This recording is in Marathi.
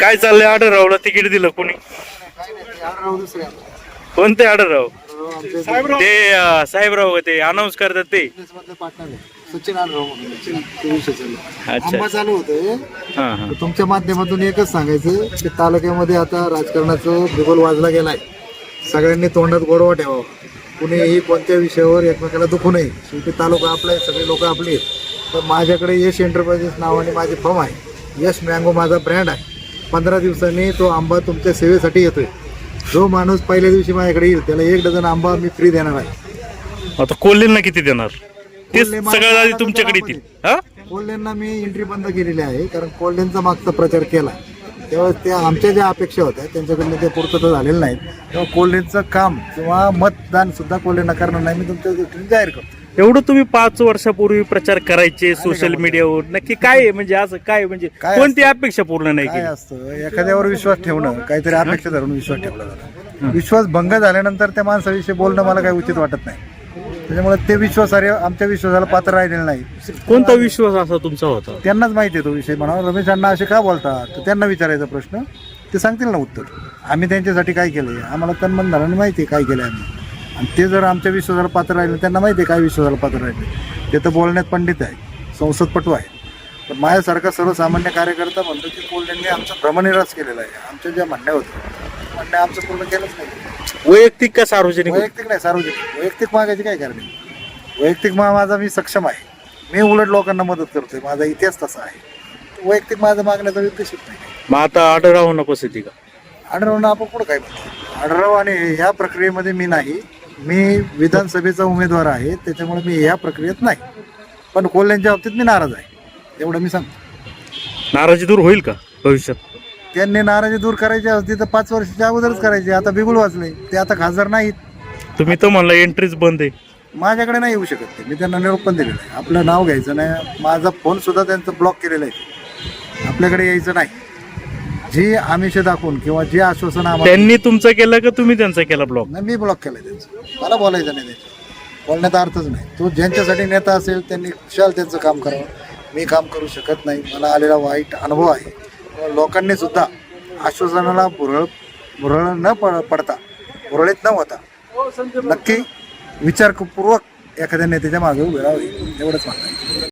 काय चाललंय आढळरावला तिकीट दिलं कोणी? कोणते आढळराव? ते अं, साहेबराव ते अनाऊन्स करतात ते. सचिन अच्छा. चालू होतं. हा हा. तुमच्या माध्यमातून एकच सांगायचं की तालुक्यामध्ये आता राजकारणाचं बिगोल वाजला गेलाय. सगळ्यांनी तोंडात गोडवा ठेवावा. कुणीही कोणत्या विषयावर एकमेकाला दुखू नये. शेवटी तालुका आपला आहे सगळे लोक आपले आहेत. तर माझ्याकडे यश एंटरप्राइजेस नावाने माझी फर्म आहे. यश मँगो माझा ब्रँड आहे. पंधरा दिवसांनी तो आंबा तुमच्या सेवेसाठी येतोय. जो माणूस पहिल्या दिवशी माझ्याकडे येईल त्याला एक डझन आंबा मी फ्री देणार आहे. आता कोल्हेंना किती देणार? ते कोल्हे आधी तुमच्याकडे येतील. हा? कोल्हेंना मी एंट्री बंद केलेली आहे कारण कोल्हेंचा मागचा प्रचार केला. तेव्हा त्या आमच्या ज्या अपेक्षा होत्या त्यांच्याकडनं ते पूर्तता झालेलं नाहीत. तेव्हा कोल्हेंचं काम किंवा मतदान सुद्धा कोल्हेंना करणार नाही. मी तुमच्या दृष्टीने जाहीर करतो. एवढं तुम्ही पाच वर्षापूर्वी प्रचार करायचे सोशल मीडियावर नक्की काय आहे? म्हणजे असं काय म्हणजे काय कोणती अपेक्षा पूर्ण नाही काय केली? असतं? एखाद्यावर विश्वास ठेवणं काहीतरी अपेक्षा धरून विश्वास ठेवला जातो. विश्वास भंग झाल्यानंतर त्या माणसाविषयी बोलणं मला काही उचित वाटत नाही. त्याच्यामुळे ते विश्वासार्ह आमच्या विश्वासाला पात्र राहिलेलं नाही कोणता विश्वास असा तुमचा होता? त्यांनाच माहिती आहे तो विषय म्हणा. रमेश अण्णा असे का बोलतात? तर त्यांना विचारायचा प्रश्न. ते सांगतील ना उत्तर. आम्ही त्यांच्यासाठी काय केलं आम्हाला तन्मन धराने माहिती आहे काय केलं आम्ही. आणि ते जर आमच्या विश्वासाला पात्र राहिले त्यांना माहिती आहे काय विश्वासाला पात्र राहिले. ते तर बोलण्यात पंडित आहे संसदपटू आहे. पण माझ्यासारखा सर्वसामान्य कार्यकर्ता म्हणतो की कोल्ह्यांनी आमचा भ्रमनिरास केलेला आहे. आमच्या ज्या म्हणण्या होत्या म्हणणे आमचं पूर्ण केलंच नाही. वैयक्तिक का सार्वजनिक वैयक्तिक नाही सार्वजनिक. वैयक्तिक मागायची काय कारण? वैयक्तिक मा माझा मी सक्षम आहे. मी उलट लोकांना मदत करतोय माझा इतिहास तसा आहे. वैयक्तिक माझा मागण्याचा उद्देशच नाही. मग आता आढळराव नको येते का? आढळराव आपण पुढं काय म्हणतो? आढळराव आणि ह्या प्रक्रियेमध्ये मी नाही. मी विधानसभेचा उमेदवार आहे त्याच्यामुळे मी ह्या प्रक्रियेत नाही. पण कोल्ह्यांच्या बाबतीत मी नाराज आहे. एवढं मी सांगतो. नाराजी दूर होईल का भविष्यात? त्यांनी नाराजी दूर करायची असती तर पाच वर्षाच्या अगोदरच करायची. आता बिगुल वाचले ते आता खासदार नाहीत. तुम्ही तर म्हणला एंट्रीच बंद आहे. माझ्याकडे नाही येऊ शकत ते. मी त्यांना निरोप पण दिलेला आहे. आपलं नाव घ्यायचं नाही. माझा फोन सुद्धा त्यांचं ब्लॉक केलेला आहे. आपल्याकडे यायचं नाही. जी आमिष दाखवून किंवा जे आश्वासन आम्हाला त्यांनी तुमचा केला का तुम्ही त्यांचा केला ब्लॉक नाही मी ब्लॉक केलं त्यांचं. मला बोलायचं नाही त्यांचं बोलण्याचा अर्थच नाही. तो ज्यांच्यासाठी नेता असेल त्यांनी खुशाल त्यांचं काम करावं. मी काम करू शकत नाही. मला आलेला वाईट अनुभव आहे. त्यामुळे लोकांनी सुद्धा आश्वासनाला भुरळ भुरळ न पड पडता भुरळीत न होता नक्की विचारपूर्वक एखाद्या नेत्याच्या मागे उभे राहावे एवढंच म्हणणं आहे.